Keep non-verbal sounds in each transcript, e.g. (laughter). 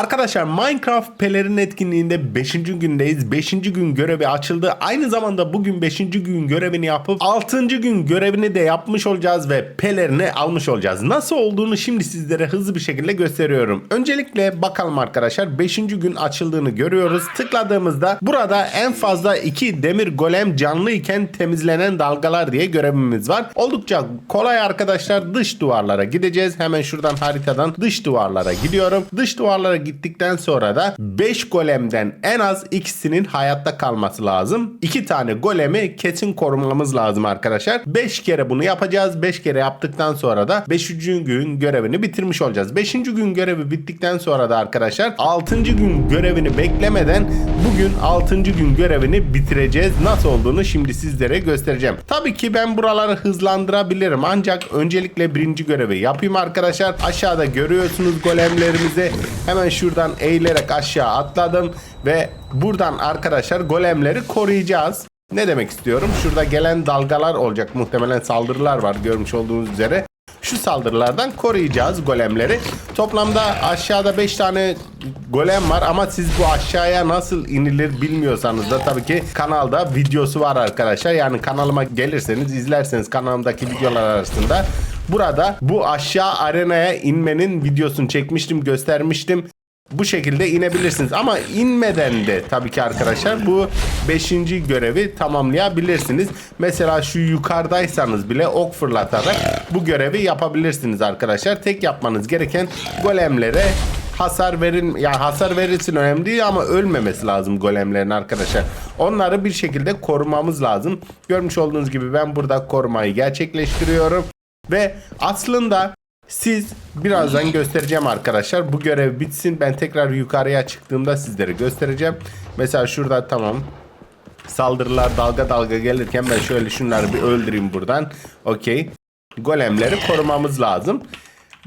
Arkadaşlar Minecraft pelerin etkinliğinde 5. gündeyiz. 5. gün görevi açıldı. Aynı zamanda bugün 5. gün görevini yapıp 6. gün görevini de yapmış olacağız ve pelerini almış olacağız. Nasıl olduğunu şimdi sizlere hızlı bir şekilde gösteriyorum. Öncelikle bakalım arkadaşlar 5. gün açıldığını görüyoruz. Tıkladığımızda burada en fazla 2 demir golem canlı iken temizlenen dalgalar diye görevimiz var. Oldukça kolay arkadaşlar. Dış duvarlara gideceğiz. Hemen şuradan haritadan dış duvarlara gidiyorum. Dış duvarlara gittikten sonra da 5 golemden en az ikisinin hayatta kalması lazım. 2 tane golemi kesin korumamız lazım arkadaşlar. 5 kere bunu yapacağız. 5 kere yaptıktan sonra da 5. gün görevini bitirmiş olacağız. 5. gün görevi bittikten sonra da arkadaşlar 6. gün görevini beklemeden bugün 6. gün görevini bitireceğiz. Nasıl olduğunu şimdi sizlere göstereceğim. Tabii ki ben buraları hızlandırabilirim. Ancak öncelikle birinci görevi yapayım arkadaşlar. Aşağıda görüyorsunuz golemlerimizi. Hemen şuradan eğilerek aşağı atladım ve buradan arkadaşlar golemleri koruyacağız. Ne demek istiyorum? Şurada gelen dalgalar olacak. Muhtemelen saldırılar var görmüş olduğunuz üzere. Şu saldırılardan koruyacağız golemleri. Toplamda aşağıda 5 tane golem var ama siz bu aşağıya nasıl inilir bilmiyorsanız da tabii ki kanalda videosu var arkadaşlar. Yani kanalıma gelirseniz izlerseniz kanalımdaki videolar arasında burada bu aşağı arenaya inmenin videosunu çekmiştim göstermiştim. Bu şekilde inebilirsiniz ama inmeden de tabii ki arkadaşlar bu 5. görevi tamamlayabilirsiniz. Mesela şu yukarıdaysanız bile ok fırlatarak bu görevi yapabilirsiniz arkadaşlar. Tek yapmanız gereken golemlere hasar verin ya hasar verilsin önemli değil ama ölmemesi lazım golemlerin arkadaşlar. Onları bir şekilde korumamız lazım. Görmüş olduğunuz gibi ben burada korumayı gerçekleştiriyorum ve aslında siz birazdan göstereceğim arkadaşlar. Bu görev bitsin. Ben tekrar yukarıya çıktığımda sizlere göstereceğim. Mesela şurada tamam. Saldırılar dalga dalga gelirken ben şöyle şunları bir öldüreyim buradan. Okey. Golemleri korumamız lazım.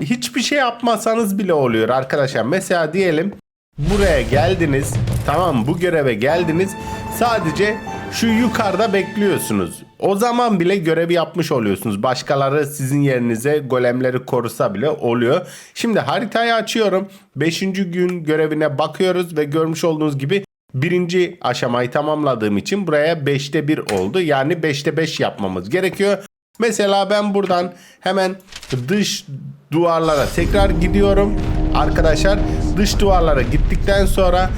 Hiçbir şey yapmasanız bile oluyor arkadaşlar. Mesela diyelim buraya geldiniz. Tamam bu göreve geldiniz. Sadece şu yukarıda bekliyorsunuz. O zaman bile görevi yapmış oluyorsunuz. Başkaları sizin yerinize golemleri korusa bile oluyor. Şimdi haritayı açıyorum. 5. gün görevine bakıyoruz ve görmüş olduğunuz gibi birinci aşamayı tamamladığım için buraya 5'te 1 oldu. Yani 5'te 5 yapmamız gerekiyor. Mesela ben buradan hemen dış duvarlara tekrar gidiyorum. Arkadaşlar dış duvarlara gittikten sonra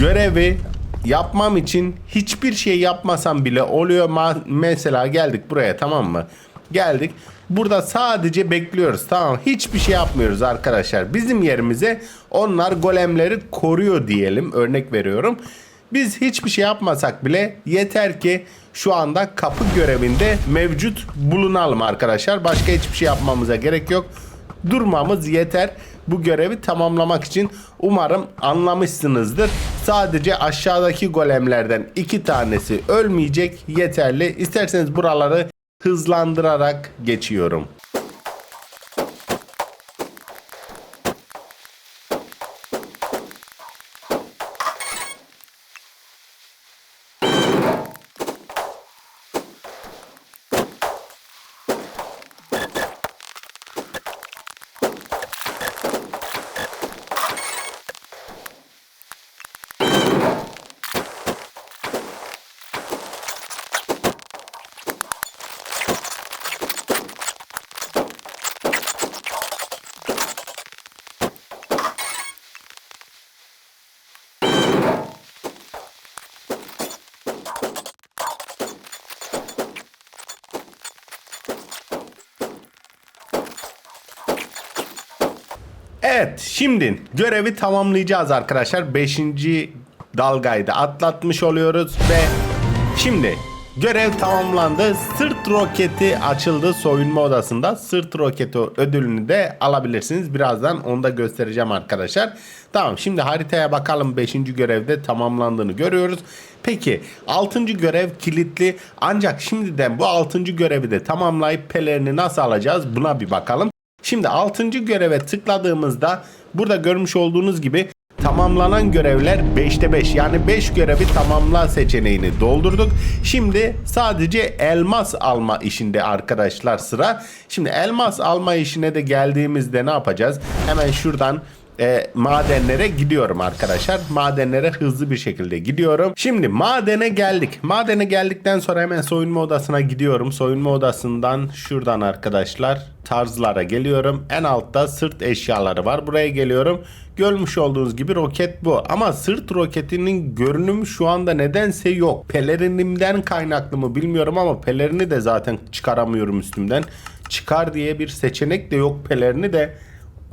görevi yapmam için hiçbir şey yapmasam bile oluyor. Ma- mesela geldik buraya tamam mı? Geldik. Burada sadece bekliyoruz. Tamam. Hiçbir şey yapmıyoruz arkadaşlar. Bizim yerimize onlar golemleri koruyor diyelim. Örnek veriyorum. Biz hiçbir şey yapmasak bile yeter ki şu anda kapı görevinde mevcut bulunalım arkadaşlar. Başka hiçbir şey yapmamıza gerek yok. Durmamız yeter bu görevi tamamlamak için. Umarım anlamışsınızdır. Sadece aşağıdaki golemlerden iki tanesi ölmeyecek yeterli. İsterseniz buraları hızlandırarak geçiyorum. Evet şimdi görevi tamamlayacağız arkadaşlar. 5. dalgayı da atlatmış oluyoruz ve şimdi görev tamamlandı. Sırt roketi açıldı soyunma odasında. Sırt roketi ödülünü de alabilirsiniz. Birazdan onu da göstereceğim arkadaşlar. Tamam şimdi haritaya bakalım 5. görevde tamamlandığını görüyoruz. Peki 6. görev kilitli ancak şimdiden bu 6. görevi de tamamlayıp pelerini nasıl alacağız buna bir bakalım. Şimdi 6. göreve tıkladığımızda burada görmüş olduğunuz gibi tamamlanan görevler 5'te 5 yani 5 görevi tamamla seçeneğini doldurduk. Şimdi sadece elmas alma işinde arkadaşlar sıra. Şimdi elmas alma işine de geldiğimizde ne yapacağız? Hemen şuradan e, madenlere gidiyorum arkadaşlar. Madenlere hızlı bir şekilde gidiyorum. Şimdi madene geldik. Madene geldikten sonra hemen soyunma odasına gidiyorum. Soyunma odasından şuradan arkadaşlar tarzlara geliyorum. En altta sırt eşyaları var. Buraya geliyorum. Görmüş olduğunuz gibi roket bu. Ama sırt roketinin görünümü şu anda nedense yok. Pelerinimden kaynaklı mı bilmiyorum ama pelerini de zaten çıkaramıyorum üstümden. Çıkar diye bir seçenek de yok pelerini de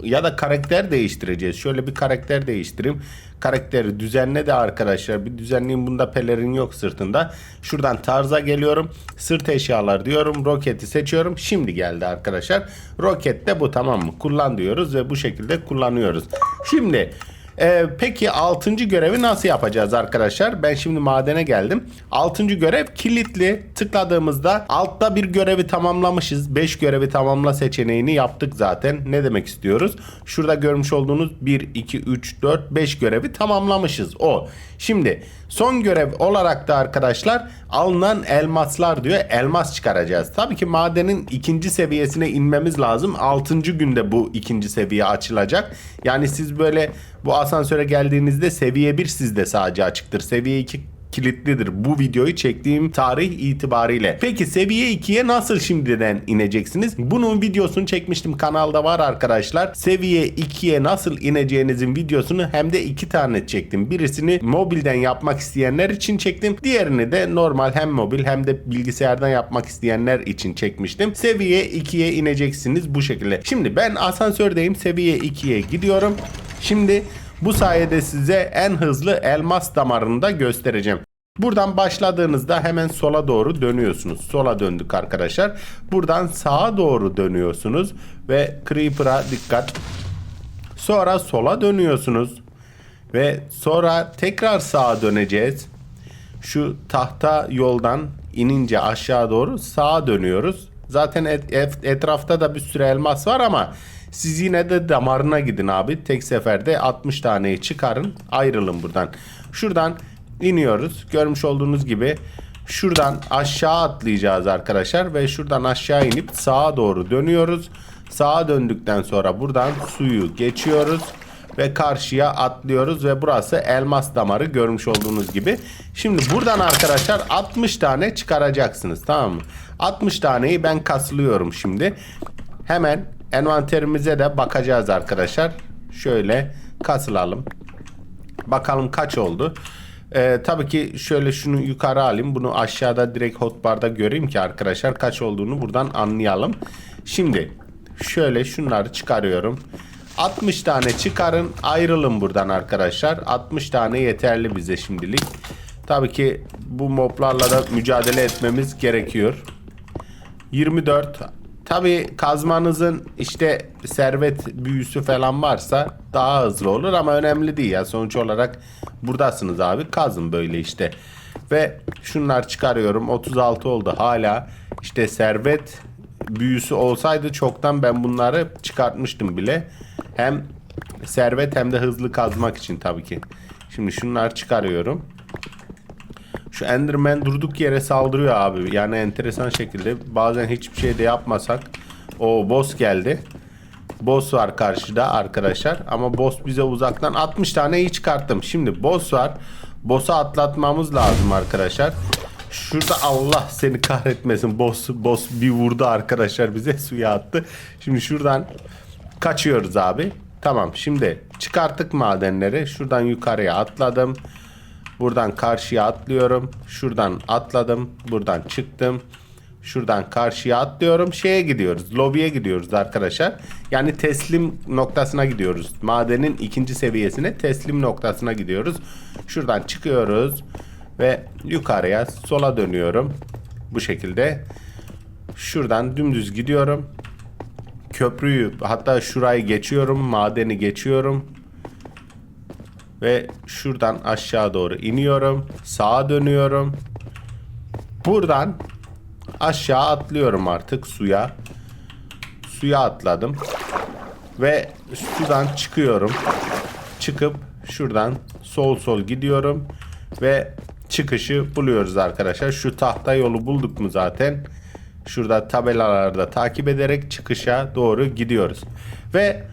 ya da karakter değiştireceğiz. Şöyle bir karakter değiştireyim. Karakteri düzenle de arkadaşlar. Bir düzenleyeyim. Bunda pelerin yok sırtında. Şuradan tarza geliyorum. Sırt eşyalar diyorum. Roketi seçiyorum. Şimdi geldi arkadaşlar. Roket de bu tamam mı? Kullan diyoruz ve bu şekilde kullanıyoruz. Şimdi ee, peki 6. görevi nasıl yapacağız arkadaşlar? Ben şimdi madene geldim. 6. görev kilitli. Tıkladığımızda altta bir görevi tamamlamışız. 5 görevi tamamla seçeneğini yaptık zaten. Ne demek istiyoruz? Şurada görmüş olduğunuz 1, 2, 3, 4, 5 görevi tamamlamışız. O. Şimdi son görev olarak da arkadaşlar alınan elmaslar diyor. Elmas çıkaracağız. Tabii ki madenin ikinci seviyesine inmemiz lazım. 6. günde bu ikinci seviye açılacak. Yani siz böyle bu asansöre geldiğinizde seviye 1 sizde sadece açıktır. Seviye 2 kilitlidir bu videoyu çektiğim tarih itibariyle. Peki seviye 2'ye nasıl şimdiden ineceksiniz? Bunun videosunu çekmiştim kanalda var arkadaşlar. Seviye 2'ye nasıl ineceğinizin videosunu hem de iki tane çektim. Birisini mobilden yapmak isteyenler için çektim. Diğerini de normal hem mobil hem de bilgisayardan yapmak isteyenler için çekmiştim. Seviye 2'ye ineceksiniz bu şekilde. Şimdi ben asansördeyim. Seviye 2'ye gidiyorum. Şimdi bu sayede size en hızlı elmas damarını da göstereceğim. Buradan başladığınızda hemen sola doğru dönüyorsunuz. Sola döndük arkadaşlar. Buradan sağa doğru dönüyorsunuz ve Creeper'a dikkat. Sonra sola dönüyorsunuz ve sonra tekrar sağa döneceğiz. Şu tahta yoldan inince aşağı doğru sağa dönüyoruz. Zaten et- et- etrafta da bir sürü elmas var ama siz yine de damarına gidin abi. Tek seferde 60 taneyi çıkarın. Ayrılın buradan. Şuradan iniyoruz. Görmüş olduğunuz gibi şuradan aşağı atlayacağız arkadaşlar. Ve şuradan aşağı inip sağa doğru dönüyoruz. Sağa döndükten sonra buradan suyu geçiyoruz ve karşıya atlıyoruz ve burası elmas damarı görmüş olduğunuz gibi. Şimdi buradan arkadaşlar 60 tane çıkaracaksınız tamam mı? 60 taneyi ben kaslıyorum şimdi. Hemen envanterimize de bakacağız arkadaşlar. Şöyle kasılalım. Bakalım kaç oldu. Ee, tabii ki şöyle şunu yukarı alayım. Bunu aşağıda direkt hotbarda göreyim ki arkadaşlar kaç olduğunu buradan anlayalım. Şimdi şöyle şunları çıkarıyorum. 60 tane çıkarın ayrılın buradan arkadaşlar. 60 tane yeterli bize şimdilik. Tabii ki bu moblarla da mücadele etmemiz gerekiyor. 24 Tabi kazmanızın işte servet büyüsü falan varsa daha hızlı olur ama önemli değil ya. Sonuç olarak buradasınız abi. Kazın böyle işte. Ve şunlar çıkarıyorum. 36 oldu hala. işte servet büyüsü olsaydı çoktan ben bunları çıkartmıştım bile. Hem servet hem de hızlı kazmak için tabii ki. Şimdi şunları çıkarıyorum. Şu Enderman durduk yere saldırıyor abi. Yani enteresan şekilde. Bazen hiçbir şey de yapmasak. O boss geldi. Boss var karşıda arkadaşlar. Ama boss bize uzaktan 60 taneyi çıkarttım. Şimdi boss var. Boss'u atlatmamız lazım arkadaşlar. Şurada Allah seni kahretmesin. Boss, boss bir vurdu arkadaşlar bize (laughs) suya attı. Şimdi şuradan kaçıyoruz abi. Tamam şimdi çıkarttık madenleri. Şuradan yukarıya atladım. Buradan karşıya atlıyorum. Şuradan atladım. Buradan çıktım. Şuradan karşıya atlıyorum. Şeye gidiyoruz. Lobiye gidiyoruz arkadaşlar. Yani teslim noktasına gidiyoruz. Madenin ikinci seviyesine teslim noktasına gidiyoruz. Şuradan çıkıyoruz. Ve yukarıya sola dönüyorum. Bu şekilde. Şuradan dümdüz gidiyorum. Köprüyü hatta şurayı geçiyorum. Madeni geçiyorum. Ve şuradan aşağı doğru iniyorum. Sağa dönüyorum. Buradan aşağı atlıyorum artık suya. Suya atladım. Ve sudan çıkıyorum. Çıkıp şuradan sol sol gidiyorum. Ve çıkışı buluyoruz arkadaşlar. Şu tahta yolu bulduk mu zaten? Şurada tabelalarda takip ederek çıkışa doğru gidiyoruz. Ve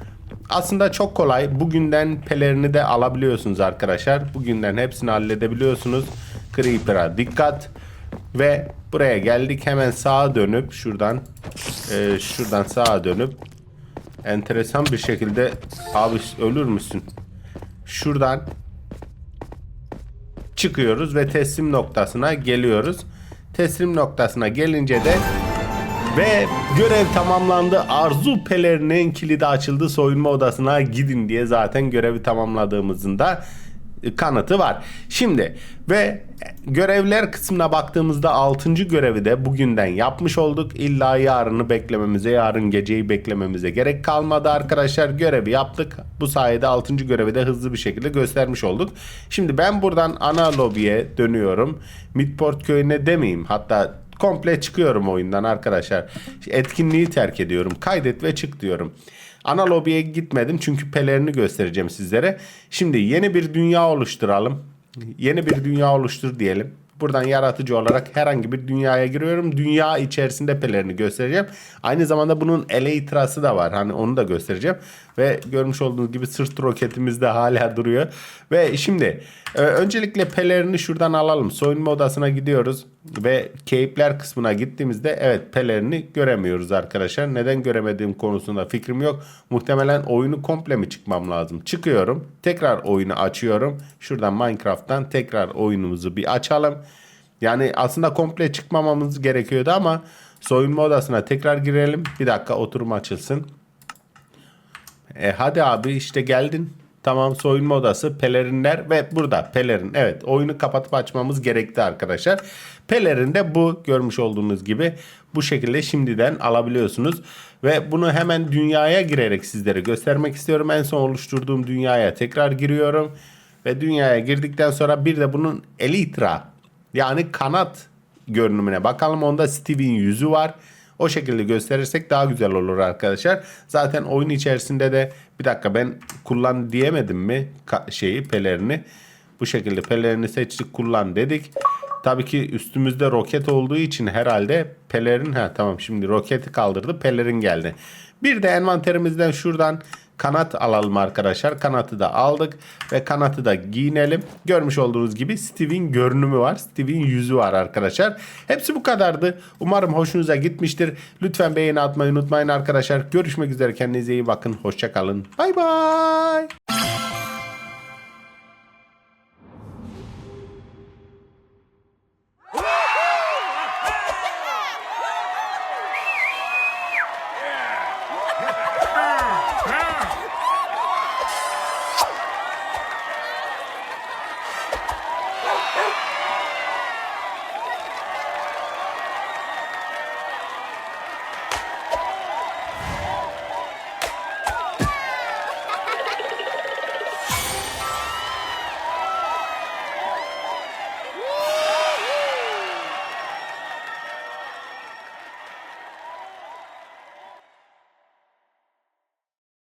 aslında çok kolay. Bugünden pelerini de alabiliyorsunuz arkadaşlar. Bugünden hepsini halledebiliyorsunuz. Creeper'a dikkat. Ve buraya geldik. Hemen sağa dönüp şuradan e, şuradan sağa dönüp enteresan bir şekilde abi ölür müsün? Şuradan çıkıyoruz ve teslim noktasına geliyoruz. Teslim noktasına gelince de ve görev tamamlandı. Arzu pelerinin kilidi açıldı. Soyunma odasına gidin diye zaten görevi tamamladığımızın da kanıtı var. Şimdi ve görevler kısmına baktığımızda 6. görevi de bugünden yapmış olduk. İlla yarını beklememize, yarın geceyi beklememize gerek kalmadı arkadaşlar. Görevi yaptık. Bu sayede 6. görevi de hızlı bir şekilde göstermiş olduk. Şimdi ben buradan ana lobiye dönüyorum. Midport köyüne demeyeyim. Hatta komple çıkıyorum oyundan arkadaşlar. Etkinliği terk ediyorum. Kaydet ve çık diyorum. Ana lobiye gitmedim çünkü pelerini göstereceğim sizlere. Şimdi yeni bir dünya oluşturalım. Yeni bir dünya oluştur diyelim. Buradan yaratıcı olarak herhangi bir dünyaya giriyorum. Dünya içerisinde pelerini göstereceğim. Aynı zamanda bunun elytrası da var. Hani onu da göstereceğim. Ve görmüş olduğunuz gibi sırt roketimiz de hala duruyor. Ve şimdi e, öncelikle pelerini şuradan alalım. Soyunma odasına gidiyoruz. Ve keyifler kısmına gittiğimizde evet pelerini göremiyoruz arkadaşlar. Neden göremediğim konusunda fikrim yok. Muhtemelen oyunu komple mi çıkmam lazım? Çıkıyorum. Tekrar oyunu açıyorum. Şuradan Minecraft'tan tekrar oyunumuzu bir açalım. Yani aslında komple çıkmamamız gerekiyordu ama soyunma odasına tekrar girelim. Bir dakika oturum açılsın. E hadi abi işte geldin. Tamam soyunma odası pelerinler ve burada pelerin evet oyunu kapatıp açmamız gerekti arkadaşlar. Pelerin de bu görmüş olduğunuz gibi bu şekilde şimdiden alabiliyorsunuz. Ve bunu hemen dünyaya girerek sizlere göstermek istiyorum. En son oluşturduğum dünyaya tekrar giriyorum. Ve dünyaya girdikten sonra bir de bunun Elytra yani kanat görünümüne bakalım. Onda Steve'in yüzü var. O şekilde gösterirsek daha güzel olur arkadaşlar. Zaten oyun içerisinde de bir dakika ben kullan diyemedim mi şeyi pelerini. Bu şekilde pelerini seçtik kullan dedik. Tabii ki üstümüzde roket olduğu için herhalde pelerin ha tamam şimdi roketi kaldırdı pelerin geldi. Bir de envanterimizden şuradan kanat alalım arkadaşlar. Kanatı da aldık ve kanatı da giyinelim. Görmüş olduğunuz gibi Steve'in görünümü var. Steve'in yüzü var arkadaşlar. Hepsi bu kadardı. Umarım hoşunuza gitmiştir. Lütfen beğeni atmayı unutmayın arkadaşlar. Görüşmek üzere. Kendinize iyi bakın. Hoşçakalın. Bay bay.